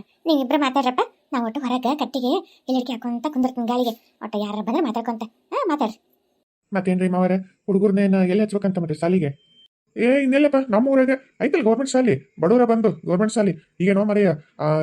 ನೀವಿಬ್ರು ಮಾತಾಡ್ರಪ್ಪ? ನಾವು ಒಟ್ಟು ಹೊರಗೆ ಕಟ್ಟಿಗೆ ಎಲ್ಲಡಿಕೆ ಹಾಕೊಂತ ಕುಂದಿರ್ತೀನಿ ಗಾಳಿಗೆ. ಒಟ್ಟು ಯಾರ ಬಂದ್ರೆ ಮಾತಾಡ್ಕೊಂತ, ಹಾ, ಮಾತಾಡ್ರಿ. ಮತ್ತೇನ್ರಿ ಮಾವರ? ಹುಡುಗರ್ನೇನ ಎಲ್ಲಿ ಹಚ್ಬೇಕಂತ ಮತ್ತೆ ಸಾಲಿಗೆ? ಏ ಇನ್ನೆಲ್ಲಪ್ಪ ನಮ್ಮ ಊರಾಗ ಐತಲ್ ಗೌರ್ಮೆಂಟ್ ಶಾಲಿ? ಬಡವರ ಬಂದು ಗೌರ್ಮೆಂಟ್ ಶಾಲಿ. ಈಗೇನೋ ಮರೆಯ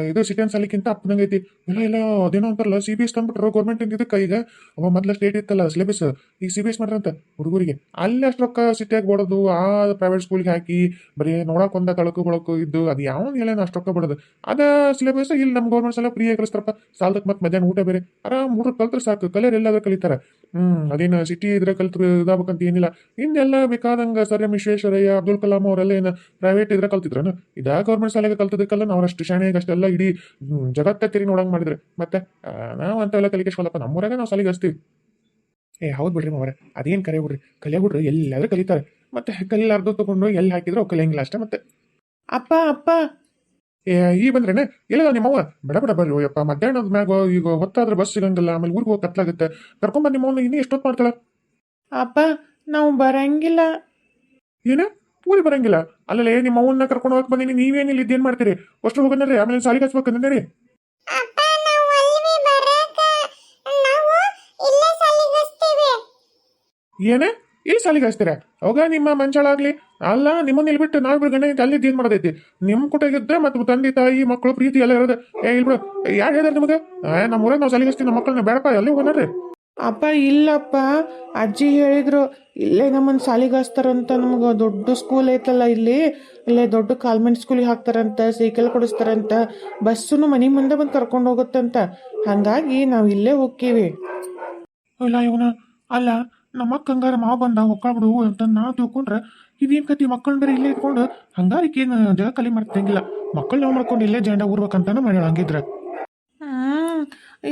ಇದು ಸಿಟಿಯನ್ ಶಾಲಿಕ್ಕಿಂತ ಅಪ್ಪದಂಗೆ ಐತಿ. ಇಲ್ಲ ಇಲ್ಲ, ಅದೇನೋ ಅಂತಾರಲ್ಲ ಸಿ ಬಿ ಎಸ್ ತಂದ್ಬಿಟ್ರು ಗೌರ್ಮೆಂಟ್ ಇದಕ್ಕೆ ಈಗ. ಅವ ಮೊದ್ಲ ಸ್ಟೇಟ್ ಇತ್ತಲ್ಲ ಸಿಲೆಬಸ್ ಈಗ ಸಿ ಬಿ ಎಸ್ ಮಾಡ್ರಂತ ಹುಡುಗರಿಗೆ. ಅಲ್ಲಿ ಅಷ್ಟು ರೊಕ್ಕ ಸಿಟಿಯಾಗಿ ಬಡೋದು, ಆ ಪ್ರೈವೇಟ್ ಸ್ಕೂಲ್ಗೆ ಹಾಕಿ, ಬರೀ ನೋಡಕ್ ಒಂದ ತಳಕು ಬಳಕು ಇದ್ದು, ಅದು ಯಾವ ಹೇಳೇನ ಅಷ್ಟು ರೊಕ್ಕ ಬಡೋದು. ಅದ ಸಿಲೆಬಸ್ ಇಲ್ಲಿ ನಮ್ಮ ಗೌರ್ಮೆಂಟ್ ಶಾಲೆ ಫ್ರೀ ಕಳಿಸ್ತಾರಪ್ಪ. ಸಾಲದಕ್ಕೆ ಮತ್ತೆ ಮಧ್ಯಾಹ್ನ ಊಟ ಬೇರೆ. ಆರಾಮ್ ಹುಡುಗರು ಕಲ್ತ್ರೆ ಸಾಕು. ಕಲಿಯರ್ ಎಲ್ಲಾದ್ರೂ ಕಲಿತಾರ. ಹ್ಮ್. ಅದೇನು ಸಿಟಿ ಇದ್ರೆ ಕಲ್ತ್ರು ಇದಾಗಬೇಕಂತ ಏನಿಲ್ಲ. ಇನ್ನೆಲ್ಲ ಬೇಕಾದಂಗ ಸರ್ ಎಂ ವಿಶ್ವೇಶ್ವರಯ್ಯ ಅಬ್ದುಲ್ ಕಲಾಂ ಅವರೆಲ್ಲ ಏನ ಪ್ರೈವೇಟ್ ಇದ್ರೆ ಕಲ್ತಿದ್ರನ? ಇದಾ ಗೌರ್ಮೆಂಟ್ ಶಾಲೆಗೆ ಕಲ್ತದಕ್ಕೆಲ್ಲ ನಾವು ಅಷ್ಟು ಶಾಣೆಗೆ ಅಷ್ಟೆಲ್ಲ ಇಡೀ ಜಗತ್ತ ತಿರುಗಿ ನೋಡಂಗ್ ಮಾಡಿದ್ರೆ. ಮತ್ತೆ ನಾವು ನಾವು ಅಂತೆಲ್ಲ ನಮ್ಮ ನಮ್ಮೂರಾಗ ನಾವು ಶಾಲೆಗೆ ಹಚ್ತೀವಿ. ಏ ಹೌದು ಬಿಡ್ರಿ ಮಾವ್ರೆ. ಅದೇನು ಕರೆ ಬಿಡ್ರಿ. ಕಲಿಯ ಬಿಡ್ರಿ ಎಲ್ಲಾದ್ರೂ ಕಲಿತಾರೆ. ಮತ್ತೆ ಕಲಿಲಾರ್ದು ತಗೊಂಡು ಎಲ್ಲಿ ಹಾಕಿದ್ರು ಕಲಿಯಂಗಿಲ್ಲ ಅಷ್ಟೇ ಮತ್ತೆ. ಅಪ್ಪ ಅಪ್ಪ ಏ ಈ ಬಂದ್ರೇನೆ? ಎಲ್ಲ ನಿಮ್ಮವ್ವ? ಬೇಡ ಬೇಡ ಬರ್ರಿ ಅಯ್ಯಪ್ಪ ಮಧ್ಯಾಹ್ನದ ಮ್ಯಾಗ ಈಗ ಹೊತ್ತಾದ್ರೆ ಬಸ್ ಸಿಗಂಗಿಲ್ಲ ಆಮೇಲೆ ಊರಿಗೆ ಹೋಗಿ ಕತ್ಲಾಗುತ್ತೆ. ಕರ್ಕೊಂಬಂದು ನಿಮ್ಮವ್ನ ಇನ್ನೂ ಎಷ್ಟೊತ್ತು ಮಾಡ್ತಾಳ? ಅಪ್ಪ ನಾವು ಬರಂಗಿಲ್ಲ. ಏನ? ಊರಿಗೆ ಬರಂಗಿಲ್ಲ. ಅಲ್ಲೇ ನಿಮ್ಮ ಅವನ್ನ ಕರ್ಕೊಂಡು ಹೋಗಕ್ ಬಂದಿನಿ ನೀವೇನಿಲ್ಲ ಇದ್ದೇನ್ ಮಾಡ್ತೀರಿ? ಅಷ್ಟು ಹೋಗಂದ್ರೆ ಆಮೇಲೆ ಸಾಲಿಗೆ ಹಚ್ಬೇಕಂದ್ರೆ ಅಪ್ಪ ನಾವು ಅಲ್ಲಿ ಬರಕ. ನಾವು ಇಲ್ಲೇ ಸಾಲಿಗಸ್ತೀವಿ ಏನೇ? ಇಲ್ಲಿ ಸಾಲಿಗೆ ಹಚ್ತೀರ? ಅವಾಗ ನಿಮ್ಮ ಮಂಚಾಳಾಗ್ಲಿ ಅಲ್ಲ ನಿಮ್ಮನ್ನ ಇಲ್ಲಿ ಬಿಟ್ಟು ನಾವಿಬ್ರು ಗಂಡ ಅಲ್ಲಿ ಏನ್ ಮಾಡೋದೈತಿ. ನಿಮ್ ಕುಟಾಗಿದ್ರೆ ಮತ್ತೆ ತಂದೆ ತಾಯಿ ಮಕ್ಕಳು ಪ್ರೀತಿ ಎಲ್ಲ ಇರೋದು. ಏ ಇಲ್ಲಿ ಬಿಡು ಯಾರು ಹೇಳಿದಾರೆ ನಿಮಗೆ? ನಮ್ಮ ಊರಾಗ ನಾವು ಸಾಲಿಗೆ ಹಚ್ತೀವಿ ನಮ್ಮ ಮಕ್ಕಳನ್ನ ಬೇಡಪ್ಪ ಅಲ್ಲಿ ಹೋಗೋಣ್ರಿ? ಅಪ್ಪ ಇಲ್ಲಪ್ಪ. ಅಜ್ಜಿ ಹೇಳಿದ್ರು ಇಲ್ಲೇ ನಮ್ಮನ್ನು ಸಾಲಿಗೆ ಹಚ್ತಾರಂತ ನಮ್ಗೆ ದೊಡ್ಡ ಸ್ಕೂಲ್ ಐತಲ್ಲ ಇಲ್ಲಿ. ಇಲ್ಲೇ ದೊಡ್ಡ ಕಾಲ್ಮೆಂಟ್ ಸ್ಕೂಲಿಗೆ ಹಾಕ್ತಾರಂತ ಸೈಕಲ್ ಕೊಡಿಸ್ತಾರಂತ ಬಸ್ಸುನು ಮನೆ ಮುಂದೆ ಬಂದು ಕರ್ಕೊಂಡು ಹೋಗುತ್ತಂತ. ಹಾಗಾಗಿ ನಾವು ಇಲ್ಲೇ ಹೋಗ್ತೀವಿ. ಇಲ್ಲ ಇವನ. ಅಲ್ಲ ನಮ್ಮ ಅಕ್ಕ ಹಂಗಾರ ಮಾವ ಬಂದ ಬಿಡು ಅಂತ ನಾ ತಿಳ್ಕೊಂಡ್ರೆ ಇದೇನ್ ಕತಿ? ಮಕ್ಕಳನ್ನ ಬೇರೆ ಇಲ್ಲೇ ಇಟ್ಕೊಂಡು ಹಂಗಾರಿಕೇನು ಜಗ ಕಲಿ ಮಾಡ್ತಂಗಿಲ್ಲ ಮಕ್ಕಳು ನಾವು ಮಾಡ್ಕೊಂಡು ಇಲ್ಲೇ ಜಂಡ ಊರ್ಬೇಕಂತಾನೆ ಮಾಡ್ಯಾಳ ಹಂಗಿದ್ರೆ. ಹ್ಮ್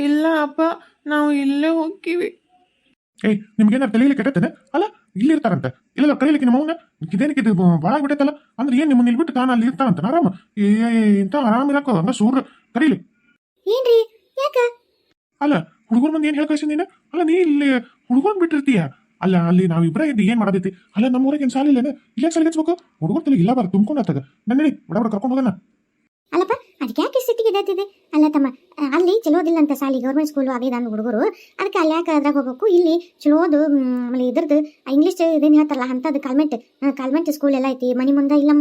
ಇಲ್ಲ ಅಪ್ಪ ನಾವು ಇಲ್ಲೇ ಹೋಗ್ತೀವಿ. ಏಯ್ ನಿಮ್ಗೇನಾರು ತಲೆಯಲ್ಲಿ ಕೆಟ್ಟತ್ತೇನೆ ಅಲ್ಲ ಇಲ್ಲಿ ಇರ್ತಾರಂತೆ. ಇಲ್ಲ ಕರೀಲಿಕ್ಕೆ ನಿಮ್ಮವನ್ನ ಇದೇನಕ್ಕೆ ಇದು ಭಾಳ ಬಿಟ್ಟೈತಲ್ಲ? ಅಂದ್ರೆ ಏನು ನಿಮ್ಮನ್ನ ಇಲ್ಲಿ ಬಿಟ್ಟು ತಾನು ಅಲ್ಲಿ ಇರ್ತಾರಂತ ಆರಾಮ? ಏ ಇಂತ ಆರಾಮ ಇರಕೋ ಹಂಗ ಸೂರ್. ಕರೀಲಿ. ಏನ್ರಿ? ಯಾಕ? ಅಲ್ಲ ಹುಡುಗರು ಮಂದಿ ಏನು ಹೇಳ್ಕಳ್ಸಿ ನೀನು? ಅಲ್ಲ ನೀ ಇಲ್ಲಿ ಹುಡುಗನ್ ಬಿಟ್ಟಿರ್ತೀಯ ಅಲ್ಲ, ಅಲ್ಲಿ ನಾವ್ ಇಬ್ಬರೇ ಇದ್ದು ಏನ್ ಮಾಡದೈತಿ ಅಲ್ಲ ನಮ್ಮ ಊರಿಗೆ ಸಾಲ ಇಲ್ಲೇನೆ ಇಲ್ಲೇ ಸಾಲಿಗೆ ಹಚ್ಬೇಕು? ತಲೆ ಇಲ್ಲ ಬಾರ ತುಂಬ್ಕೊಂಡು ಆತದ ನನ್ನ ಬಡ ಬಡ ಕರ್ಕೊಂಡು ಹೋಗೋಣ. ಅಲ್ಲಪ್ಪ ಅದಕ್ಕೆ ಯಾಕೆ ಅಲ್ಲ, ತಮ್ಮ ಅಲ್ಲಿ ಚಲೋದಿಲ್ಲ ಅಂತ ಸಾಲಿ ಗೌರ್ಮೆಂಟ್ ಸ್ಕೂಲ್ ದಾನ ಹುಡುಗರು. ಅದಕ್ಕೆ ಅಲ್ಲಿ ಯಾಕೆ ಅದ್ರಾಗ ಹೋಗ್ಬೇಕು? ಇಲ್ಲಿ ಚಲೋದು ಆಮೇಲೆ ಇದ್ರದ್ದು ಇಂಗ್ಲೀಷ್ ಇದೇನು ಹೇಳ್ತಾರಲ್ಲ, ಅಂಥದ್ದು ಕಾಲ್ಮೆಂಟ್ ಕಾಲ್ಮೆಂಟ್ ಸ್ಕೂಲ್ ಎಲ್ಲ ಐತಿ. ಮನೆ ಮುಂದೆ ಇಲ್ಲ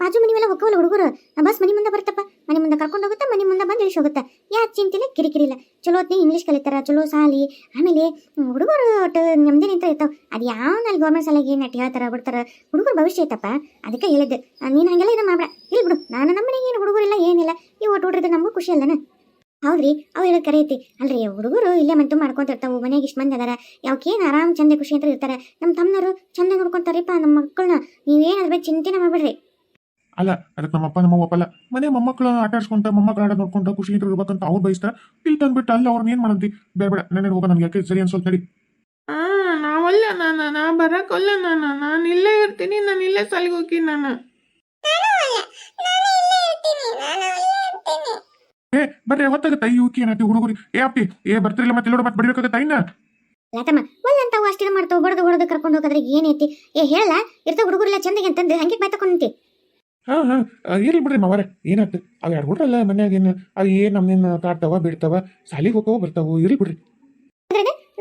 ಬಾಜು ಮನೆ ಮೇಲೆ ಹೋಗೋಲ್ಲ ಹುಡುಗರು. ಬಸ್ ಮನೆ ಮುಂದೆ ಬರ್ತಪ್ಪ ಮನೆ ಮುಂದೆ ಕರ್ಕೊಂಡು ಹೋಗುತ್ತೆ, ಮನೆ ಮುಂದೆ ಬಂದು ಇಳಿಸಿ ಹೋಗುತ್ತೆ. ಯಾಕೆ ಚಿಂತಿಲ್ಲ ಕಿರಿಕಿರಿಲ್ಲ ಚಲೋ ಹೊತ್ನಾಗ ಇಂಗ್ಲೀಷ್ ಕಲಿತಾರ, ಚಲೋ ಸಾಲಿ ಆಮೇಲೆ ಹುಡುಗರು ಒಟ್ಟು ನೆಮ್ಮದಿ ನಿಂತ ಇರ್ತಾವ. ಅದು ಯಾವನಲ್ಲಿ ಗೌರ್ಮೆಂಟ್ ಶಾಲೆಗೆ ಏನು ಅಟ್ ಹೇಳ್ತಾರ, ಬಿಡ್ತಾರ, ಹುಡುಗರು ಭವಿಷ್ಯ ಐತಪ್ಪ. ಅದಕ್ಕೆ ಹೇಳಿದ್ದೆ. ನೀನು ಹಂಗೆಲ್ಲ ಇದು ಮಾಡ್ಬೇಡ. ಇಲ್ಲಿ ಬಿಡು. ನಾನು ನಮ್ಮ ಮನೆಗೆ ಏನು ಹುಡುಗರಿಲ್ಲ, ಏನಿಲ್ಲ. ಈ ಒಟ್ಟು ಹುಡ್ರಿದ್ರೆ ನಮಗೂ ಖುಷಿ ಅಲ್ಲನ? ಹೌದ್ರಿ? ಅವ್ ಹೇಳೋದು ಕರೆ ಐತಿ ಅಲ್ರಿ ಹುಡುಗರು ಇಲ್ಲೇ ಮಂತು ಮಾಡ್ಕೊಂತಿರ್ತಾವು ಮನೆಗೆ ಇಷ್ಟು ಮಂದಿ ಅದಾರ. ಯಾವಕ್ಕೇನು ಆರಾಮ್ ಚಂದ ಖುಷಿ ಅಂತ ಇರ್ತಾರೆ. ನಮ್ಮ ತಮ್ಮನರು ಚಂದ ನೋಡ್ಕೊಂತಾರಿಪ್ಪ ನಮ್ಮ ಮಕ್ಕಳನ್ನ ನೀವೇನು ಅದ್ರ ಬಗ್ಗೆ ಚಿಂತೆನೆ ಮಾಡ್ಬೇಡ್ರಿ. ಅಲ್ಲ ಅದಕ್ಕೆ ನಮ್ಮಪ್ಪ ನಮ್ಮ ಅಪ್ಪಲ್ಲ. ಮನೆ ಮೊಮ್ಮಕ್ಕಳು ಆಟ ಆಡ್ಸ್ಕೊಂತ ಮೊಮ್ಮಕ್ಕಳು ಆಡ ನೋಡ್ಕೊಂತ ಖುಷಿ ಇರ್ಬೇಕಂತ ಅವ್ರು ಬಯಸ್ತಾರ ಇಲ್ಲಿ ತಂದ್ಬಿಟ್ಟು ಅಲ್ಲ ಅವ್ರನ್ನ ಏನ್ ಮಾಡಂತಿ? ಬೇಡ ಬೇಡ. ನೆನೆ ಹೋಗ ನನ್ಗೆ ಯಾಕೆ ಸರಿ ಅನ್ಸೋಲ್ ನಡಿ. ಆ ನಾವಲ್ಲ ನಾನು ನಾ ಬರಕ್ಕಲ್ಲ ನಾನು. ನಾನು ಇಲ್ಲೇ ಇರ್ತೀನಿ. ನಾನು ಇಲ್ಲೇ ಸಾಲಿಗೆ ಹೋಗಿ ನಾನು. ಏ ಬರ್ರಿ ಹೊತ್ತಾಗತ್ತ ಈ ಯೂಕಿ ಏನತಿ ಹುಡುಗರಿ. ಏ ಅಪ್ಪಿ ಏ ಬರ್ತಿರಲಿಲ್ಲ ಮತ್ತೆ ಇಲ್ಲೋಡ ಮತ್ತೆ ಬಡಿಬೇಕಾಗತ್ತ ಇನ್ನ ಯಾಕಮ್ಮ ಒಲ್ಲಂತಾವು ಮಾಡ್ತಾವ ಮಾಡ್ತಾವು ಬಡದು ಹೊಡೆದು ಕರ್ಕೊಂಡು ಹೋಗೋದ್ರೆ ಏನೈತಿ ಏ ಹೇಳಲ್ಲ ಇರ್ತ ಹುಡುಗರೆಲ್ಲ ಚಂದಗೆ ಅಂತಂದು ಹಂಗೆ ಮತ್ತೆ ತಕೊಂಡಿ ಹಾ ಹಾ ಇರ್ಲಿ ಬಿಡ್ರಿ ಮಾವಾರ ಏನಾಗ್ತದೆ? ಅವ್ ಎರಡು ಹುಡ್ರಲ್ಲ ಮನ್ಯಾಗ ಏನು ಅವು ಏನ್ ನಮ್ಮನ್ನ ಕಾಡ್ತಾವ ಬಿಡ್ತಾವ ಸಾಲಿಗೆ ಹೋಗವ ಬರ್ತಾವ ಇರ್ಲಿ ಬಿಡ್ರಿ.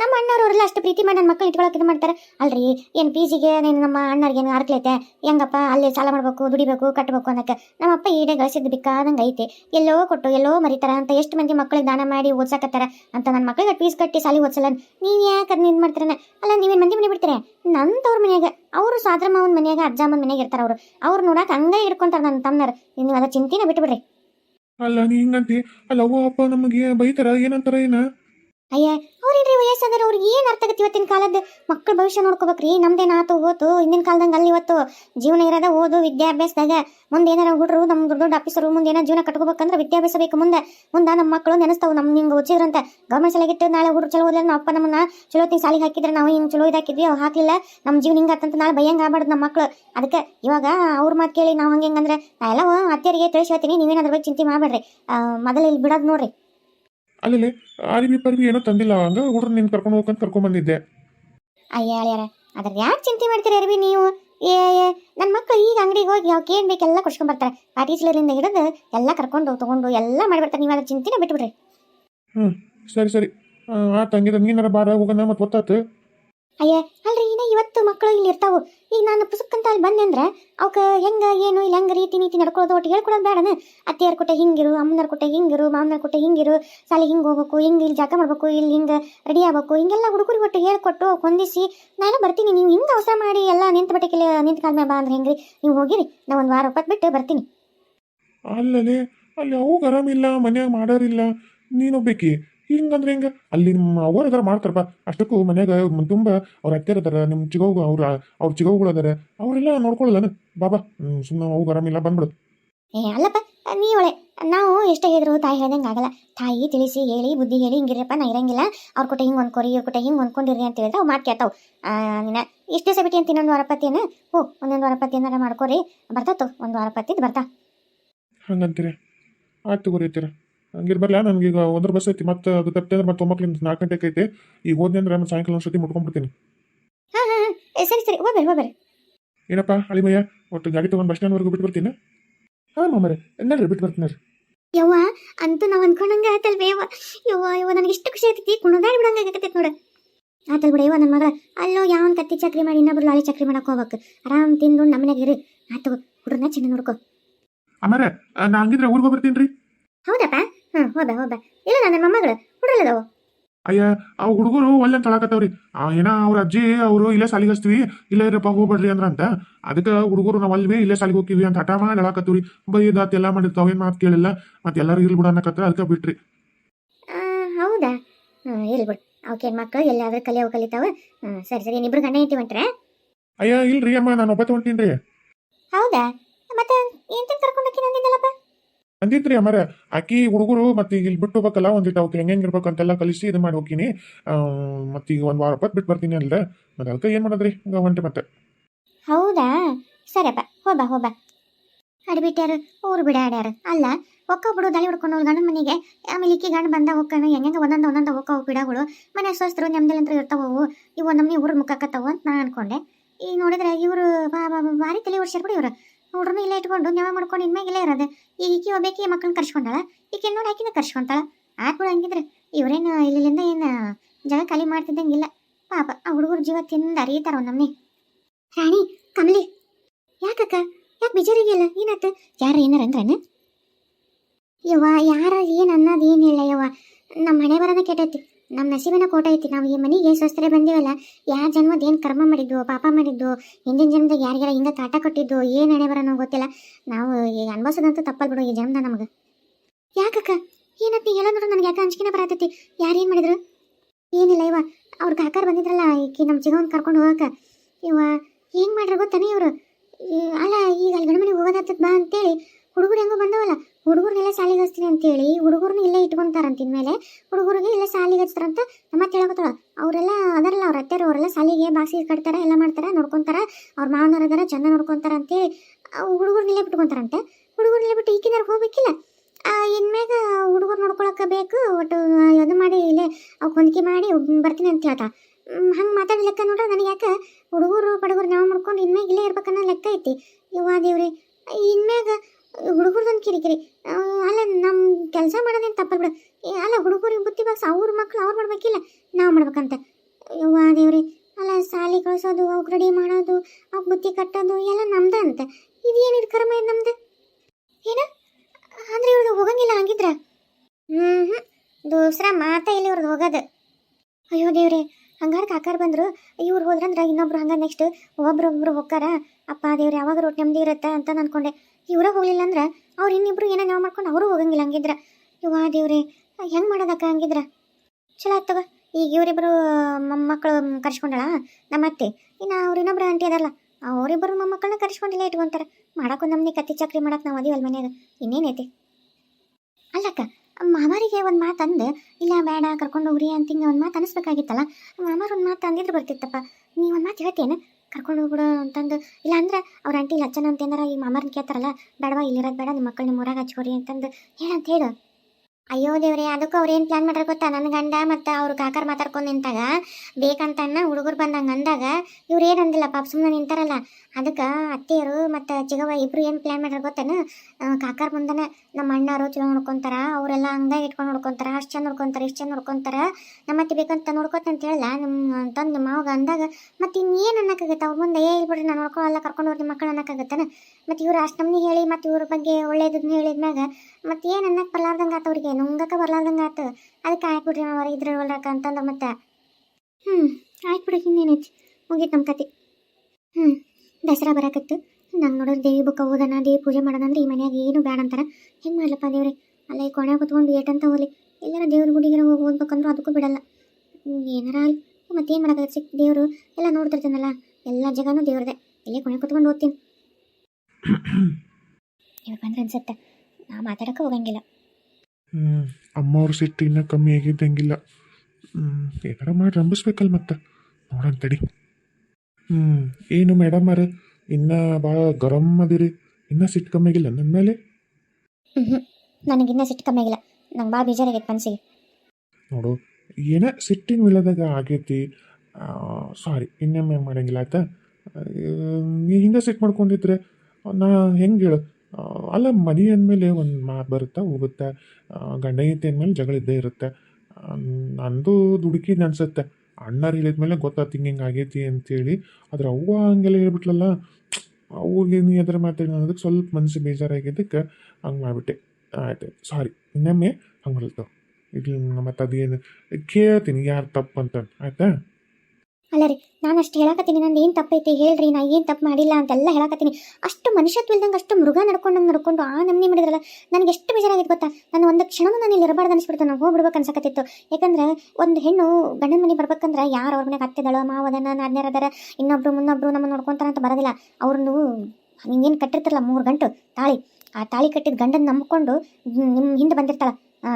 ನಮ್ಮ ಅಣ್ಣವ್ರವರೆಲ್ಲ ಅಷ್ಟು ಪ್ರೀತಿ ಮಾಡಿ ನನ್ನ ಮಕ್ಕಳು ಇಟ್ಕೊಳಕ್ಕೆ ಇದು ಮಾಡ್ತಾರೆ. ಅಲ್ರಿ, ಏನು ಪೀಜಿಗೆ ನೀನು ನಮ್ಮ ಅಣ್ಣರಿಗೆ ಏನು ಅರ್ಕ್ಲೈತೆ ಹೆಂಗಪ್ಪ ಅಲ್ಲಿ ಸಾಲ ಮಾಡ್ಬೇಕು, ದುಡಿಬೇಕು ಕಟ್ಟಬೇಕು ಅನ್ನಕ್ಕೆ? ನಮ್ಮಪ್ಪ ಈಡೇ ಗಳಿಸಿದ್ದು ಬೇಕಾದಂಗೆ ಐತೆ. ಎಲ್ಲೋ ಕೊಟ್ಟು, ಎಲ್ಲೋ ಮರಿತಾರ ಅಂತ ಎಷ್ಟು ಮಂದಿ ಮಕ್ಕಳಿಗೆ ದಾನ ಮಾಡಿ ಓದ್ಸಾಕತ್ತಾರ ಅಂತ ನನ್ನ ಮಕ್ಕಳಿಗೆ ಫೀಸ್ ಕಟ್ಟಿ ಸಾಲಿ ಓದ್ಸಲ್ಲ ನೀವು ಯಾಕೆ ಅದನ್ನ ಇದು ಮಾಡ್ತಾರನ? ಅಲ್ಲ, ನೀವೇನು ಮಂದಿ ಮನೆ ಬಿಡ್ತೀರ? ನಂತವ್ರ ಮನ್ಯಾಗ, ಅವರು ಸ್ವಾದ್ರ ಮನೆಯಾಗ ಅಜ್ಜಮ್ಮನ ಮನ್ಯಾಗ ಇರ್ತಾರ ಅವರು. ಅವ್ರು ನೋಡಕ್ಕೆ ಹಂಗೆ ಇರ್ಕೊಂತಾರ ನನ್ನ ತಮ್ಮನರು ನೀವು ಅದ ಚಿಂತಿನ ಬಿಟ್ಬಿಡ್ರಿ. ಅಲ್ಲ, ನೀ ಹಿಂಗಂತಿ? ಅಲ್ಲ ಅವ್ವ ಅಪ್ಪ ನಮಗೆ ಬೈತಾರ, ಏನಂತಾರ ಏನ? ಅಯ್ಯ, ಅವ್ರೇನ್ರಿ ವಯಸ್ಸಾದ್ರೆ ಅವ್ರಿಗೆ ಏನು ಅರ್ಥ ಆಗತ್ತೆ ಇವತ್ತಿನ ಕಾಲದ ಮಕ್ಕಳ ಭವಿಷ್ಯ ನೋಡ್ಕೋಬೇಕ್ರಿ. ನಮ್ದೇನು ಆತು, ಹೋತು. ಹಿಂದಿನ ಕಾಲದಂಗ ಅಲ್ಲಿ ಇವತ್ತು ಜೀವನ ಇರೋದ, ಓದು, ವಿದ್ಯಾಭ್ಯಾಸದಾಗ. ಮುಂದೆ ಏನಾರ ಹುಡ್ರು ನಮ್ಮ ದೊಡ್ಡ ದೊಡ್ಡ ಆಫೀಸರು ಮುಂದೆ ಏನೋ ಜೀವನ ಕಟ್ಕೋಬೇಕಂದ್ರೆ ವಿದ್ಯಾಭ್ಯಾಸ ಬೇಕು ಮುಂದೆ. ಮುಂದೆ ನಮ್ಮ ಮಕ್ಕಳು ನೆನೆಸ್ತಾವು ನಮ್ಮ ಹಿಂಗೆ ಉಚ್ಚಿರಂತ ಗೌರ್ಮೆಂಟ್ ಶಾಲೆಗೆ ಇಟ್ಟು ನಾಳೆ ಹುಡುಗ ಚಲೋ ಹೋದ್ರೆ ನಮ್ಮ ಅಪ್ಪ ನಮ್ಮನ್ನ ಚಲೋ ತಿಂಗ್ ಸಾಲಿಗೆ ಹಾಕಿದ್ರೆ ನಾವು ಹಿಂಗೆ ಚಲೋ ಇದಾಕಿದ್ವಿ ಅವ್ರು ಹಾಕ್ಲಿಲ್ಲ. ನಮ್ಮ ಜೀವನ ಹಿಂಗೆ ನಾಳೆ ಭಯಂಗೆ ಆಗ್ಬಾರ್ದು ನಮ್ಮ ಮಕ್ಕಳು ಅದಕ್ಕೆ ಇವಾಗ ಅವ್ರ ಮಾತು ಕೇಳಿ ನಾವು ಹಂಗೆ ಹೆಂಗಂದ್ರೆ ಎಲ್ಲ ಅತ್ತೆಯರಿಗೆ ತಿಳಿಸಿ ಹೇಳ್ತೀನಿ ನೀವೇನಾದ್ರ ಬಗ್ಗೆ ಚಿಂತೆ ಮಾಡಬೇಡ್ರಿ. ಮೊದಲು ಇಲ್ಲಿ ಬಿಡೋದು ನೋಡ್ರಿ. ಅಲ್ಲಲ್ಲಿ ಅರಿವಿ ಪರಿವಿ ಏನೋ ತಂದಿಲ್ಲ ಹಂಗ ಹುಡ್ರ ನಿನ್ ಕರ್ಕೊಂಡು ಹೋಗ್ಕಂತ ಕರ್ಕೊಂಡ್ ಬಂದಿದ್ದೆ. ಅಯ್ಯ ಅಳ್ಯಾರ ಅದ್ರ ಯಾಕೆ ಚಿಂತೆ ಮಾಡ್ತೀರಿ ಅರಿವಿ ನೀವು? ಏ ನನ್ನ ಮಕ್ಕಳು ಈಗ ಅಂಗಡಿಗೆ ಹೋಗಿ ಅವ್ಕೆ ಏನು ಬೇಕೆಲ್ಲ ಕೊಡ್ಸ್ಕೊಂಡ್ ಬರ್ತಾರೆ. ಪಾಟಿ ಚೀಲದಿಂದ ಹಿಡಿದು ಎಲ್ಲ ಕರ್ಕೊಂಡು ತಗೊಂಡು ಎಲ್ಲ ಮಾಡಿಬಿಡ್ತಾರೆ. ನೀವು ಅದ್ರ ಚಿಂತೆನೇ ಬಿಟ್ಬಿಡ್ರಿ. ಹ್ಞೂ ಸರಿ ಸರಿ. ಆ ತಂಗಿದ ನೀನಾರ ಬಾರ ಹೋಗೋಣ ಮತ್ತೆ ಗೊತ್ತಾತು ಅಯ್ಯ, ಅಲ್ರಿ, ಇನ್ನ ಇವತ್ತು ಮಕ್ಕಳು ಇಲ್ಲಿ ಇರ್ತಾವು. ಈಗ ನಾನು ಪುಸ್ತಕಂತ ಅಲ್ಲಿ ಬಂದೆ ಅಂದ್ರೆ ಅವಕ್ಕೆ ಹೆಂಗ, ಏನು, ಇಲ್ಲ ಹೆಂಗ ರೀತಿ ನೀತಿ ನಡ್ಕೊಳ್ಳೋದು ಒಟ್ಟು ಹೇಳ್ಕೊಡೋದು ಬೇಡನ ಅತ್ತೆಯರ್ ಕೊಟ್ಟೆ ಹಿಂಗಿರು, ಅಮ್ಮನರ್ ಕೊಟ್ಟೆ ಹಿಂಗಿರು ಮಾವನರ್ ಕೊಟ್ಟೆ ಹಿಂಗಿರು, ಸಾಲಿ ಹಿಂಗೆ ಹೋಗ್ಬೇಕು, ಹಿಂಗೆ ಇಲ್ಲಿ ಜಾಗ ಮಾಡ್ಬೇಕು, ಇಲ್ಲಿ ಹಿಂಗೆ ರೆಡಿ ಆಗ್ಬೇಕು, ಹಿಂಗೆಲ್ಲ ಹುಡುಗರಿಗೆ ಒಟ್ಟು ಹೇಳ್ಕೊಟ್ಟು ಹೊಂದಿಸಿ ನಾನು ಬರ್ತೀನಿ, ನೀವು ಹಿಂಗೆ ಅವಸರ ಮಾಡಿ ಎಲ್ಲ ನಿಂತು ಬಟ್ಟೆಗೆ ನಿಂತ ಕಾಲ ಬಾ ಅಂದ್ರೆ ಹೆಂಗ್ರಿ? ನೀವು ಹೋಗಿರಿ ನಾ ಒಂದು ವಾರ ಒಪ್ಪತ್ತು ಬಿಟ್ಟು ಬರ್ತೀನಿ. ಅಲ್ಲನೇ, ಅಲ್ಲಿ ಅವಾಗ ಆರಾಮಿಲ್ಲ, ಮನ್ಯಾಗ ಮಾಡೋರಿಲ್ಲ. ನೀನೊಬ್ಬೇಕಿ? ಹಿಂಗಂದ್ರೆ ಹೆಂಗೆ? ಅಲ್ಲಿ ನಿಮ್ಮ ಅವ್ರ ಅದಾರ ಮಾಡ್ತಾರಪ್ಪ. ಅಷ್ಟಕ್ಕೂ ಮನ್ಯಾಗ ತುಂಬ ಅವ್ರ ಅತ್ತೆರ ಅದಾರ ನಿಮ್ಮ ಚಿಗೋಗು ಅವ್ರ ಅವ್ರ ಚಿಗೋವುಗಳು ಅದಾರ. ಅವರೆಲ್ಲ ನೋಡ್ಕೊಳ್ಳಲ್ಲ ಬಾಬಾ ಸುಮ್ಮನೆ ಅವು ಆರಾಮಿಲ್ಲ ಬಂದ್ಬಿಡು. ಏ ಅಲ್ಲಪ್ಪ ನೀ ಒಳ್ಳೆ ನಾವು ಎಷ್ಟೇ ಹೇಳಿದ್ರು ತಾಯಿ ಹೇಳ್ದಂಗೆ ಆಗಲ್ಲ. ತಾಯಿ ತಿಳಿಸಿ ಹೇಳಿ ಬುದ್ಧಿ ಹೇಳಿ ಹಿಂಗಿರಪ್ಪ ನಾ ಇರಂಗಿಲ್ಲ. ಅವ್ರ ಕೊಟ್ಟೆ ಹಿಂಗೆ ಕೊರಿ ಇವ್ರ ಕೊಟ್ಟೆ ಹಿಂಗೆ ಹೊಂದ್ಕೊಂಡಿರಿ ಅಂತ ಹೇಳಿದ್ರೆ ಅವು ಮಾತು ಕೇಳ್ತಾವು. ನಿನ್ನ ಇಷ್ಟು ದಿವಸ ಬಿಟ್ಟು ಅಂತ ಇನ್ನೊಂದು ವಾರಪತ್ತಿನ ಹೋ ಒಂದೊಂದು ವಾರಪತ್ತಿ ಏನಾರ ಮಾಡ್ಕೊರಿ. ಬರ್ತಾತು ಒಂದು ವಾರಪತ್ತಿದ್ದು ಬರ್ತಾ. ಹಂಗಂತೀರಿ. ಆಯ್ತು ತಗೋರಿತೀರ ಹಂಗಿರ್ ನನಗೆ ನನಗೀಗ ಒಂದ್ರ ಬಸ್ ಐತಿ ಮತ್ತೆ ಅದು ತಪ್ಪಿ ಅಂದ್ರೆ ಮತ್ತೆ ಒಂಬತ್ತು ನಾಲ್ಕು ಗಂಟೆಗೆ ಐತಿ ಈಗ ಹೋದ್ನಿ ಅಂದ್ರೆ ಮತ್ತೆ ಸಾಯಂಕಾಲ ಒಂದ್ಸತಿ ಮುಟ್ಕೊಂಡ್ಬಿಡ್ತೀನಿ. ಹಾಂ ಹಾಂ ಸರಿ ಸರಿ. ಹೋಗ್ಬೇರಿ ಹೋಗ್ಬೇರಿ ಏನಪ್ಪ ಅಳಿಮಯ್ಯ ಒಟ್ಟು ಗಾಡಿ ತೊಗೊಂಡು ಬಸ್ ಸ್ಟ್ಯಾಂಡ್ವರೆಗೂ ಬಿಟ್ಟು ಬರ್ತೀನಿ? ಹಾಂ ಮಾಮರೆ. ನಡ್ರಿ ಬಿಟ್ಟು ಬರ್ತೀನಿ ರೀ ಯವ್ವ ಅಂತೂ ನಾವು ಅನ್ಕೊಂಡಂಗೆ ಆತಲ್ವೇ ಯವ್ವ. ಯವ್ವ ಯವ್ವ ನನಗೆ ಇಷ್ಟು ಖುಷಿ ಆಗ್ತೈತಿ. ಕುಣದಾಡಿ ಬಿಡಂಗೆ ಆಗತ್ತೈತಿ ನೋಡು. ಆತಲ್ ಬಿಡ ಯವ್ವ ನನ್ನ ಮಗಳ ಅಲ್ಲೋ ಯಾವನ್ ಕತ್ತಿ ಚಕ್ರಿ ಮಾಡಿ ಇನ್ನೊಬ್ರು ಲಾಳಿ ಚಕ್ರಿ ಮಾಡಕ್ ಹೋಗ್ಬೇಕು. ಆರಾಮ್ ತಿಂದು ನಮ್ಮನೆಗೆ ಇರಿ. ಆತು ಹುಡುಗನ ಚೆನ್ನ ನೋಡ್ಕೋ. ಆಮೇಲೆ ನಾ ಹಂಗಿದ್ರೆ ಊರಿಗೆ ಹೋಗ್ಬರ್ತೀನಿ ರೀ ಹೌದಪ್ಪ. ಹ್ಞೂ ಹೌದಾ ಹೋದ. ಇಲ್ಲ ನನ್ನ ಮೊಮ್ಮಗಳು. ಹುಡುಗಲ್ಲದವು ಅಯ್ಯ ಅವ್ ಹುಡುಗರು ಒಳ್ಳೆ ಆ, ಏನ ಅವ್ರ ಅಜ್ಜಿ ಅವರು ಇಲ್ಲೇ ಸಾಲಿಗೆ ಹಚ್ತೀವಿ. ಇಲ್ಲೇ ಇರಪ್ಪ ಹೋಗ್ಬೇಡ್ರಿ ಅಂದ್ರ ಅಂತ. ಅದಕ್ಕೆ ಹುಡುಗರು ನಾವು ಅಲ್ವಿ ಇಲ್ಲೇ ಸಾಲಿಗೆ ಹೋಗ್ತೀವಿ ಅಂತ ಹಠ ಮಾಡಿ ಹೇಳಕತ್ತೀವ್ರಿ. ಬೈದಾತ್ ಎಲ್ಲ ಮಾಡಿರ್ತಾವ. ಏನ್ ಮಾತು ಕೇಳಿಲ್ಲ. ಮತ್ತೆ ಎಲ್ಲರೂ ಇಲ್ಲಿ ಬಿಡ ಅನ್ನಕತ್ತ ಅದಕ್ಕೆ ಬಿಟ್ರಿ. ಆ, ಹೌದಾ? ಇಲ್ಲಿ ಬಿಡು. ಅವಕ್ಕೆ ಮಕ್ಕಳು ಎಲ್ಲಾದ್ರೂ ಕಲಿಯವು ಕಲಿತಾವ. ಸರಿ ಸರಿ ಇಬ್ರು ಗಂಡ ಐತಿ ಹೊಂಟ್ರೆ? ಅಯ್ಯ ಇಲ್ರಿ ಅಮ್ಮ ನಾನು ಒಬ್ಬ ಹೊಂಟೀನ್ರಿ. ಹೌದಾ? ಮತ್ತೆ ಏನ್ ಕರ್ಕೊಂಡು ಹೋಗಿ ನಂದಿದ್ದಲ್ಲಪ್ಪ ಅಂದಿದ್ರಿ ಅಮ್ಮರ ಆಕಿ ಹುಡುಗರು ಮತ್ತೆ ಈಗ ಇಲ್ಲಿ ಬಿಟ್ಟು ಹೋಗ್ಬೇಕಲ್ಲ ಒಂದಿಟ್ಟು ಅವ್ಕೆ ಹೆಂಗೆ ಇರ್ಬೇಕು ಅಂತೆಲ್ಲ ಕಲಿಸಿ ಇದು ಮಾಡಿ ಹೋಗ್ತೀನಿ. ಮತ್ತೆ ಈಗ ಒಂದು ವಾರ ಹೊತ್ತು ಬಿಟ್ಟು ಬರ್ತೀನಿ ಅಲ್ಲ ಮತ್ತೆ ಅದಕ್ಕೆ ಏನು ಮಾಡೋದ್ರಿ? ಈಗ ಹೊಂಟೆ ಮತ್ತೆ. ಹೌದಾ? ಸರಿಯಪ್ಪ ಹೋಬ ಹೋಬ ಅಡ್ಬಿಟ್ಯಾರ, ಊರು ಬಿಡಾಡ್ಯಾರ. ಅಲ್ಲ, ಒಕ್ಕ ಬಿಡು ದಳಿ ಹುಡ್ಕೊಂಡು ಹೋಗಿ ಗಂಡನ ಮನೆಗೆ, ಆಮೇಲೆ ಇಕ್ಕಿ ಗಂಡ ಬಂದ ಹೋಗ್ಕೊಂಡು ಹೆಂಗೆ ಒಂದೊಂದು ಒಂದೊಂದು ಹೋಗ್ತಾವು ಗಿಡಗಳು, ಮನೆ ಸ್ವಸ್ಥರು ನೆಮ್ಮದಿಲಂತ್ರ ಇರ್ತಾವು ಇವು ನಮ್ಮನೆ ಊರು ಮುಖಾಕತ್ತಾವು ಅಂತ ನಾನು ಅನ್ಕೊಂಡೆ. ಈಗ ನೋಡಿದ್ರೆ ಇವರು ಭಾರಿ ತಲೆ ಓಡಿಸ್ಯಾರ ಬಿಡಿ ಇವರು. ಹುಡ್ರನ್ನ ಇಲ್ಲೇ ಇಟ್ಕೊಂಡು ನೆವ ಮಾಡ್ಕೊಂಡು ಇನ್ಮ್ಯಾಗ ಇಲ್ಲೇ ಇರೋದು. ಈಗ ಈಕಿ ಒಬ್ಬೇಕಿ ಮಕ್ಕಳನ್ನ ಕರ್ಸ್ಕೊಂಡಾಳ, ಈಕೆ ನೋಡಿ ಆಕಿನ ಕರ್ಸ್ಕೊಂತಾಳೆ ಆಕಳು ಹಂಗಿದ್ರೆ ಇವರೇನು ಇಲ್ಲಿಂದ ಏನು ಜಾಗ ಖಾಲಿ ಮಾಡ್ತಿದ್ದಂಗಿಲ್ಲ. ಪಾಪ ಆ ಹುಡುಗರು ಜೀವ ತಿಂದು ಅರಿತಾರ ನಮ್ಮನೆ ರಾಣಿ, ಕಮಲಿ, ಯಾಕಕ್ಕ? ಯಾಕೆ ಬೇಜಾರಿಗಿಲ್ಲ? ಏನಾಯ್ತು ಯಾರು ಏನಾರ ಅಂದ್ರೇನು? ಯವ್ವ, ಯಾರ ಏನು ಅನ್ನೋದು ಏನಿಲ್ಲ ಯವ್ವ. ನಮ್ಮ ಮನೆ ಬರೋದ ಕೆಟ್ಟೈತಿ. ನಮ್ಮ ನಸೀಬಿನ ಕೋಟ ಐತಿ, ನಾವು ಈ ಮನೆಗೆ ಸ್ವಸ್ಥರೇ ಬಂದೀವಲ್ಲ. ಯಾರ ಜನ್ಮದ ಏನು ಕರ್ಮ ಮಾಡಿದ್ದು ಪಾಪ ಮಾಡಿದ್ದು ಹಿಂದಿನ ಜನ್ಮದಾಗ ಯಾರಿಗಾರ ಹಿಂದೆ ಕಾಟ ಕೊಟ್ಟಿದ್ದು ಏನು ಹಣೆ ಬರೋನೋ ಗೊತ್ತಿಲ್ಲ. ನಾವು ಅನ್ಭವಿಸೋದಂತೂ ತಪ್ಪಲ್ ಬಿಡು ಈ ಜನ್ಮದ ನಮಗೆ. ಯಾಕಕ್ಕ? ಏನತ್ತಿ ಎಲ್ಲ ನೋಡು ನನಗೆ ಯಾಕೆ ಅಂಜಿಕೆನೇ ಬರತೈತಿ? ಯಾರು ಏನು ಮಾಡಿದ್ರು? ಏನಿಲ್ಲ ಇವ, ಅವ್ರ ಕಾಕಾರ ಬಂದಿದ್ರಲ್ಲ, ಈಕಿ ನಮ್ಮ ಚಿಗವನ್ ಕರ್ಕೊಂಡು ಹೋಗಕ್ಕ ಇವ ಹೆಂಗೆ ಮಾಡ್ರ ಗೊತ್ತಾನೆ ಇವರು? ಅಲ್ಲ, ಈಗ ಅಲ್ಲಿ ಗಂಡ ಮನೆಗೆ ಹೋಗೋದಾಗ್ತದ ಬಾ ಅಂತೇಳಿ, ಹುಡುಗರು ಹೆಂಗೋ ಬಂದವಲ್ಲ ಹುಡುಗರ್ನೆಲ್ಲ ಶಾಲೆಗೆ ಹಚ್ತೀನಿ ಅಂತೇಳಿ ಹುಡುಗರ್ನ ಇಲ್ಲೇ ಇಟ್ಕೊಂತಾರಂತ ಇನ್ಮೇಲೆ ಹುಡುಗರಿಗೆ ಇಲ್ಲೇ ಶಾಲೆಗೆ ಹಚ್ತಾರಂತ ನಮ್ಮ ಹೇಳಕತ್ತಾಳ. ಅವರೆಲ್ಲ ಅದರಲ್ಲ ಅವ್ರ ಅತ್ತೆರು ಅವರೆಲ್ಲ ಶಾಲೆಗೆ ಬಾಕ್ಸಿಗೆ ಕಟ್ತಾರೆ, ಎಲ್ಲ ಮಾಡ್ತಾರೆ, ನೋಡ್ಕೊಂತಾರ, ಅವ್ರ ಮಾವನವ್ರ ಅದಾರ, ಚಂದ ನೋಡ್ಕೊಂತಾರ ಅಂತೇಳಿ ಹುಡುಗರ್ನ ಇಲ್ಲೇ ಬಿಟ್ಕೊಂತಾರಂತೆ. ಹುಡುಗರ್ನೆಲ್ಲ ಬಿಟ್ಟು ಈಕಿನಾರ ಹೋಗ್ಬೇಕಿಲ್ಲ? ಇನ್ಮೇಗ ಹುಡುಗರು ನೋಡ್ಕೊಳಕ್ಕೆ ಬೇಕು, ಒಟ್ಟು ಅದು ಮಾಡಿ ಇಲ್ಲೇ ಅವ್ ಹೊಂದಿಕೆ ಮಾಡಿ ಬರ್ತೀನಿ ಅಂತ ಹೇಳ್ತಾ ಹಂಗೆ ಮಾತಾಡೋ ಲೆಕ್ಕ ನೋಡ್ರೆ ನನಗೆ ಯಾಕೆ ಹುಡುಗರು ಪಡುಗರು ನಾವು ಮಾಡ್ಕೊಂಡು ಇನ್ಮೇಗ ಇಲ್ಲೇ ಇರ್ಬೇಕನ್ನೋ ಲೆಕ್ಕ ಐತಿ. ಯವ್ವ ದೇವ್ರಿ, ಇನ್ಮ್ಯಾಗ ಹುಡುಗರ್ದೊಂದು ಕಿರಿಕಿರಿ. ಅಲ್ಲ ನಮ್ಮ ಕೆಲಸ ಮಾಡೋದೇನು ತಪ್ಪಲ್ ಬಿಡು. ಅಲ್ಲ ಹುಡುಗರಿಗೆ ಬುತ್ತಿ ಬಾಕ್ಸ್ ಅವ್ರ ಮಕ್ಳು ಅವ್ರು ಮಾಡ್ಬೇಕಿಲ್ಲ. ನಾವು ಮಾಡ್ಬೇಕಂತ. ಯವ್ವಾ ದೇವ್ರಿ. ಅಲ್ಲ, ಸಾಲಿ ಕಳಿಸೋದು, ಅವ್ಕೆ ರೆಡಿ ಮಾಡೋದು, ಅವ್ಕೆ ಬುತ್ತಿ ಕಟ್ಟೋದು, ಎಲ್ಲ ನಮ್ದೆ ಅಂತ. ಇದೇನಿದು ಕರ್ಮ ಇದು ನಮ್ದು? ಏನ? ಅಂದ್ರೆ ಇವ್ರದ್ದು ಹೋಗಂಗಿಲ್ಲ ಹಂಗಿದ್ರ? ಹ್ಞೂ ಹ್ಞೂ ದೋಸ್ರ ಮಾತಾ ಇಲ್ಲಿ ಇವ್ರದ್ದು ಹೋಗೋದು. ಅಯ್ಯೋ ದೇವ್ರಿ, ಹಂಗಾರ ಕಾಕಾರ ಬಂದ್ರು, ಇವ್ರು ಹೋದ್ರಂದ್ರೆ ಇನ್ನೊಬ್ರು ಹಂಗ ನೆಕ್ಸ್ಟ್ ಒಬ್ರು ಒಬ್ರು ಹೋಗ್ತಾರ ಅಪ್ಪ ದೇವ್ರಿ, ಯಾವಾಗ ರೋಟ್ ನೆಮ್ಮದಿ ಇರುತ್ತೆ? ಅಂತ ಅನ್ಕೊಂಡೆ ಇವ್ರ ಹೋಗಲಿಲ್ಲ ಅಂದ್ರೆ ಅವ್ರು ಇನ್ನಿಬ್ರು ಏನೋ ನಾವು ಮಾಡ್ಕೊಂಡು ಅವರು ಹೋಗಂಗಿಲ್ಲ ಹಂಗಿದ್ರ. ಇವ ದೇವ್ರಿ, ಹೆಂಗ್ ಮಾಡೋದಕ್ಕ ಹಂಗಿದ್ರ? ಚಲೋ ಆಯ್ತವ ಈಗ ಇವರಿಬ್ರು ಮೊಮ್ಮಕ್ಕಳು ಕರ್ಸ್ಕೊಂಡಳ, ನಮ್ಮ ಅತ್ತೆ. ಇನ್ನು ಅವ್ರು ಇನ್ನೊಬ್ರು ಆಂಟಿ ಅದಲ್ಲ ಅವರಿಬ್ಬರು ಮೊಮ್ಮಕ್ಕಳನ್ನ ಕರ್ಸ್ಕೊಂಡಿಲ್ಲ ಇಟ್ಕೊಂತಾರ ಮಾಡೋಕ್ಕೂ ನಮ್ಮನೆ ಕತ್ತಿ ಚಕ್ರಿ ಮಾಡಕ್ಕೆ ನಾವು ಅದೀವಲ್ಲ ಮನ್ಯಾಗ. ಇನ್ನೇನೈತಿ ಅಲ್ಲಕ್ಕ, ಮಾಮಾರಿಗೆ ಒಂದು ಮಾತು ಅಂದು, ಇಲ್ಲ ಬೇಡ ಕರ್ಕೊಂಡು ಹೋಗ್ರಿ ಅಂತ ಹಿಂಗೆ ಒಂದು ಮಾತು ಅನಿಸ್ಬೇಕಾಗಿತ್ತಲ್ಲ. ಮಾಮಾರು ಒಂದು ಮಾತು ಅಂದಿದ್ರು ಬರ್ತಿತ್ತಪ್ಪ. ನೀವು ಒಂದು ಮಾತು ಹೇಳ್ತೇನೆ? ಕರ್ಕೊಂಡು ಹೋಗ್ಬಿಡು ಅಂತಂದು. ಇಲ್ಲ ಅಂದ್ರೆ ಅವ್ರ ಆಂಟಿ ಲಚ್ಚನ ಅಂತ ಏನಾರ ಈ ಮಾಮರ್ನ ಕೇಳ್ತಾರಲ್ಲ, ಬೇಡವಾ, ಇಲ್ಲಿರೋದು ಬೇಡ ನಿಮ್ಮ ಮಕ್ಕಳು ನಿಮ್ಮ ಊರಾಗ ಹಚ್ಕೊರಿ ಅಂತಂದು. ಹೇಳಂತ ಹೇಳು. ಅಯ್ಯೋ ದೇವ್ರೆ, ಅದಕ್ಕೂ ಅವ್ರು ಏನು ಪ್ಲಾನ್ ಮಾಡ್ಯಾರ ಗೊತ್ತಾ? ನನ್ನ ಗಂಡ ಮತ್ತು ಅವ್ರ ಕಾಕರ್ ಮಾತಾಡ್ಕೊಂಡು ನಿಂತಾಗ ಬೇಕಂತ ಹುಡುಗರು ಬಂದಂಗೆ ಅಂದಾಗ ಇವ್ರು ಏನು ಅಂದಿಲ್ಲ ಪಾಪ ಸುಮ್ಮನೆ ನಿಂತಾರಲ್ಲ. ಅದಕ್ಕೆ ಅತ್ತೆಯರು ಮತ್ತು ಚಿಗವ ಇಬ್ರು ಏನು ಪ್ಲಾನ್ ಮಾಡ್ಯಾರ ಗೊತ್ತಾನ? ಕಾಕರ್ ಮುಂದನ ನಮ್ಮ ಅಣ್ಣವರು ಚಲೋ ನೋಡ್ಕೊಂತಾರ, ಅವರೆಲ್ಲ ಹಂಗಾಗಿ ಇಟ್ಕೊಂಡು ನೋಡ್ಕೊಂತಾರ, ಅಷ್ಟು ಚಂದ ನೋಡ್ಕೊಂತಾರ, ಇಷ್ಟು ಚಂದ ನೋಡ್ಕೊಂತಾರ. ನಮ್ಮ ಅತ್ತೆ ಬೇಕಂತ ನೋಡ್ಕೊತ ಅಂತ ಹೇಳಲ್ಲ ನಮ್ಮ ತಂದು ಮಾವಗ ಅಂದಾಗ ಮತ್ತೆ ಇನ್ನೇನು ಅನ್ನಕ್ಕಾಗತ್ತೆ? ಅವ್ರ ಮುಂದೆ, ಏ ಬಿಡ್ರಿ ನಾನು ನೋಡ್ಕೊಳ್ಳಲ್ಲ ಕರ್ಕೊಂಡು ಹೋಗಿ ಮಕ್ಕಳು ಅನ್ನಕ್ಕಾಗತ್ತಾನ? ಮತ್ತು ಇವ್ರು ಅಷ್ಟು ಹೇಳಿ, ಮತ್ತು ಇವ್ರ ಬಗ್ಗೆ ಒಳ್ಳೇದನ್ನ ಹೇಳಿದ್ಮ್ಯಾಗ ಮತ್ತೆ ಏನು ಅನ್ನಕ್ಕೆ ಬರ್ಲಾರ್ದಂಗೆ ಆತು ಅವ್ರಿಗೆ ಬರ್ಲಾರ್ದಂಗ ಆತು. ಅದಕ್ಕೆ ಆಯ್ತು ಬಿಡ್ರಿ ನಾವು ಇದ್ರ ಒಳಕ ಅಂತಂದ ಮತ್ತೆ. ಹ್ಞೂ ಆಯ್ತು ಬಿಡಿ ಇನ್ನೇನೈತಿ ಮುಗೀತು ನಮ್ಮ ಕತೆ. ಹ್ಞೂ ದಸರಾ ಬರಾಕತ್ತು. ನಂಗೆ ನೋಡಿದ್ರೆ ದೇವಿ ಬುಕ್ಕ ಓದನ ದೇವಿ ಪೂಜೆ ಮಾಡೋದಂದ್ರೆ ಈ ಮನ್ಯಾಗ ಏನು ಬೇಡ ಅಂತಾರೆ. ಹೆಂಗೆ ಮಾಡ್ಲಪ್ಪ ದೇವ್ರಿ? ಅಲ್ಲ ಈ ಕೊನೆ ಕುತ್ಕೊಂಡು ಏಟಂತ ಹೋಗ್ಲಿ ಎಲ್ಲಾರ ದೇವ್ರ ಗುಡಿಗೆ ಹೋಗಿ ಓದ್ಬೇಕಂದ್ರೂ ಅದಕ್ಕೂ ಬಿಡಲ್ಲ. ಏನಾರ ಅಲ್ಲಿ ಮತ್ತೇನು ಮಾಡೋಕ್ಕಾಗತ್ತೆ ಸಿಕ್ ದೇವರು? ಎಲ್ಲ ನೋಡ್ತಿರ್ತೀನಲ್ಲ. ಎಲ್ಲ ಜಗನೂ ದೇವ್ರದೆ. ಇಲ್ಲೇ ಕೊನೆ ಕುತ್ಕೊಂಡು ಓದ್ತೀನಿ. ಇವಾಗ ಬಂದ್ರೆ ಅನ್ಸುತ್ತೆ. ನಾ ಮಾತಾಡೋಕೆ ಹೋಗಂಗಿಲ್ಲ. ಹ್ಞೂ ಅಮ್ಮವ್ರ ಸಿಟ್ಟು ಇನ್ನೂ ಕಮ್ಮಿ ಆಗಿದ್ದಂಗಿಲ್ಲ. ಹ್ಞೂ ಏನಾರ ಮಾಡಿ ರಂಬಿಸ್ಬೇಕಲ್ಲ ಮತ್ತೆ. ನೋಡೋಣ ತಡಿ. ಹ್ಞೂ ಏನು ಮೇಡಮ್ ಅರೆ ಇನ್ನೂ ಭಾಳ ಗರಮ್ ಅದಿರಿ. ಇನ್ನೂ ಸಿಟ್ಟು ಕಮ್ಮಿ ಆಗಿಲ್ಲ ನನ್ನ ಮೇಲೆ? ಹ್ಞೂ ನನಗಿನ್ನ ಸಿಟ್ಟು ಕಮ್ಮಿ ಆಗಿಲ್ಲ. ನಂಗೆ ಭಾಳ ಬೇಜಾರಾಗೈತೆ ಮನಸ್ಸಿಗೆ ನೋಡು ಏನ ಸಿಟ್ಟಿನ ವಿಳದಾಗ ಆಗೈತಿ ಸಾರಿ ಇನ್ನೊಮ್ಮೆ ಮಾಡಂಗಿಲ್ಲ ಆಯ್ತಾ? ನೀ ಹಿಂಗೆ ಸಿಟ್ಟು ಮಾಡ್ಕೊಂಡಿದ್ರೆ ನಾ ಹೆಂಗೆ ಹೇಳು? ಅಲ್ಲ ಮನೆ ಅಂದಮೇಲೆ ಒಂದು ಮಾತು ಬರುತ್ತೆ, ಹೋಗುತ್ತೆ ಗಂಡ ಹೆಂಡತಿ ಅಂದಮೇಲೆ ಜಗಳ ಇದ್ದೇ ಇರುತ್ತೆ. ನಂದು ದುಡುಕಿದ್ದು ಅನ್ಸುತ್ತೆ ಅಣ್ಣರು ಹೇಳಿದ್ಮೇಲೆ ಗೊತ್ತಾತು ಹಿಂಗೆ ಹಿಂಗೆ ಆಗೈತಿ ಅಂತೇಳಿ. ಆದ್ರೆ ಅವ್ವ ಹಂಗೆಲ್ಲ ಹೇಳ್ಬಿಟ್ಲಲ್ಲ ಅವ್ಗೆ ನೀ ಎದ್ರ ಮಾತಾಡಿ ಅನ್ನೋದಕ್ಕೆ ಸ್ವಲ್ಪ ಮನಸ್ಸು ಬೇಜಾರಾಗಿದ್ದಕ್ಕೆ ಹಂಗೆ ಮಾಡಿಬಿಟ್ಟೆ. ಆಯ್ತು ಸಾರಿ ಇನ್ನೊಮ್ಮೆ ಹಂಗೆ ಹೊರತು ಇಲ್ಲ ಮತ್ತು ಅದೇನು ಕೇಳ್ತೀನಿ, ಯಾರು ತಪ್ಪು ಅಂತ. ಆಯ್ತಾ? ಅಲ್ಲ ರೀ, ನಾನು ಅಷ್ಟು ಹೇಳಕತ್ತೀನಿ, ನಂದು ಏನು ತಪ್ಪೈತಿ ಹೇಳ್ರಿ, ನಾ ಏನು ತಪ್ಪು ಮಾಡಿಲ್ಲ ಅಂತೆಲ್ಲ ಹೇಳಕತ್ತೀನಿ. ಅಷ್ಟು ಮನುಷ್ಯತ್ವ ಇಲ್ದಂಗೆ ಅಷ್ಟು ಮೃಗ ನಡ್ಕೊಂಡಂಗೆ ನಡ್ಕೊಂಡು ಆ ನಮ್ಮನೆ ಮಾಡಿದ್ರಲ್ಲ, ನನಗೆ ಎಷ್ಟು ಬೇಜಾರಾಗಿತ್ತು ಗೊತ್ತಾ? ನಾನು ಒಂದು ಕ್ಷಣವೂ ನಾನು ಇಲ್ಲಿ ಇರಬಾರ್ದು ಅನಿಸ್ಬಿಡ್ತು, ನಾವು ಹೋಗ್ಬಿಡ್ಬೇಕು ಅನ್ಸಕತ್ತಿತ್ತು. ಯಾಕಂದ್ರೆ ಒಂದು ಹೆಣ್ಣು ಗಂಡನ ಮನೆ ಬರ್ಬೇಕಂದ್ರೆ ಯಾರು ಅವ್ರ ಮನೆಗೆ ಹತ್ತಿದಳೋ ಮಾವದನ ನಾದ್ನೇರದಾರ ಇನ್ನೊಬ್ರು ಮುನ್ನೊಬ್ರು ನಮ್ಮನ್ನು ನೋಡ್ಕೊಂತಾರ ಅಂತ ಬರೋದಿಲ್ಲ. ಅವ್ರನ್ನು ಹಿಂಗೇನು ಕಟ್ಟಿರ್ತಾರಲ್ಲ ಮೂರು ಗಂಟು ತಾಳಿ. ಆ ತಾಳಿ ಕಟ್ಟಿದ ಗಂಡನ ನಂಬ್ಕೊಂಡು ನಿಮ್ಮ ಹಿಂದೆ ಬಂದಿರ್ತಾಳ.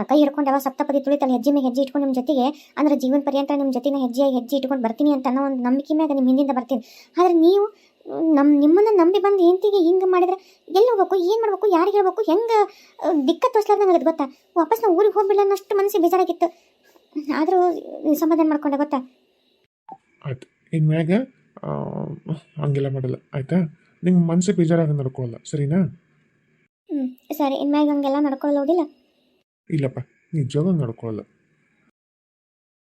ಕೈ ಹಿಡ್ಕೊಂಡು ಯಾವ ಸಪ್ತಪದಿ ತುಳಿತಲ್ಲಿ ಹೆಜ್ಜೆ ಮೇಲೆ ಹೆಜ್ಜೆ ಇಟ್ಕೊಂಡು ನಿಮ್ಮ ಜೊತೆಗೆ ಅಂದ್ರೆ ಜೀವನ ಪರ್ಯಂತ ನಿಮ್ಮ ಜೊತೆನ ಹೆಜ್ಜೆ ಹೆಜ್ಜೆ ಇಟ್ಕೊಂಡು ಬರ್ತೀನಿ ಅಂತ ಅನ್ನೋ ಒಂದು ನಂಬಿಕೆ ಮ್ಯಾಗ ನಿಮ್ಮ ಹಿಂದಿಂದ ಬರ್ತೀನಿ. ಆದ್ರೆ ನೀವು ನಮ್ಮ ನಿಮ್ಮನ್ನ ನಂಬಿ ಬಂದು ಹೆಂಡತಿಗೆ ಹಿಂಗೆ ಮಾಡಿದ್ರೆ ಎಲ್ಲಿ ಹೋಗ್ಬೇಕು ಏನು ಮಾಡ್ಬೇಕು ಯಾರಿಗೆ ಹೇಳ್ಬೇಕು ಹೆಂಗೆ ದಿಕ್ಕ ತೋರಿಸ್ಲಾರ್ದಂಗೆ ಅದು ಗೊತ್ತಾ? ವಾಪಸ್ ನಾವು ಊರಿಗೆ ಹೋಗ್ಬಿಡಲ್ಲ ಅನ್ನೋಷ್ಟು ಮನಸ್ಸು ಬೇಜಾರಾಗಿತ್ತು. ಆದರೂ ಸಮಾಧಾನ ಮಾಡ್ಕೊಂಡೆ ಗೊತ್ತಾ? ಆಯ್ತು. ಇನ್ಮ್ಯಾಗ ಹಂಗೆಲ್ಲ ಮಾಡಲ್ಲ ಆಯ್ತಾ? ನಿಂಗೆ ಮನಸ್ಸು ಬೇಜಾರಾಗ ನಡ್ಕೊಳ್ಳಲ್ಲ ಸರಿನಾ? ಹ್ಞೂ ಸರಿ. ಇನ್ಮ್ಯಾಗ ಹಂಗೆಲ್ಲ ನಡ್ಕೊಳ್ಳೋದಿಲ್ಲ ಇಲ್ಲಪ್ಪ ನಿಜವಾಗ ನಡ್ಕೊಳ್ಳಲ್ಲ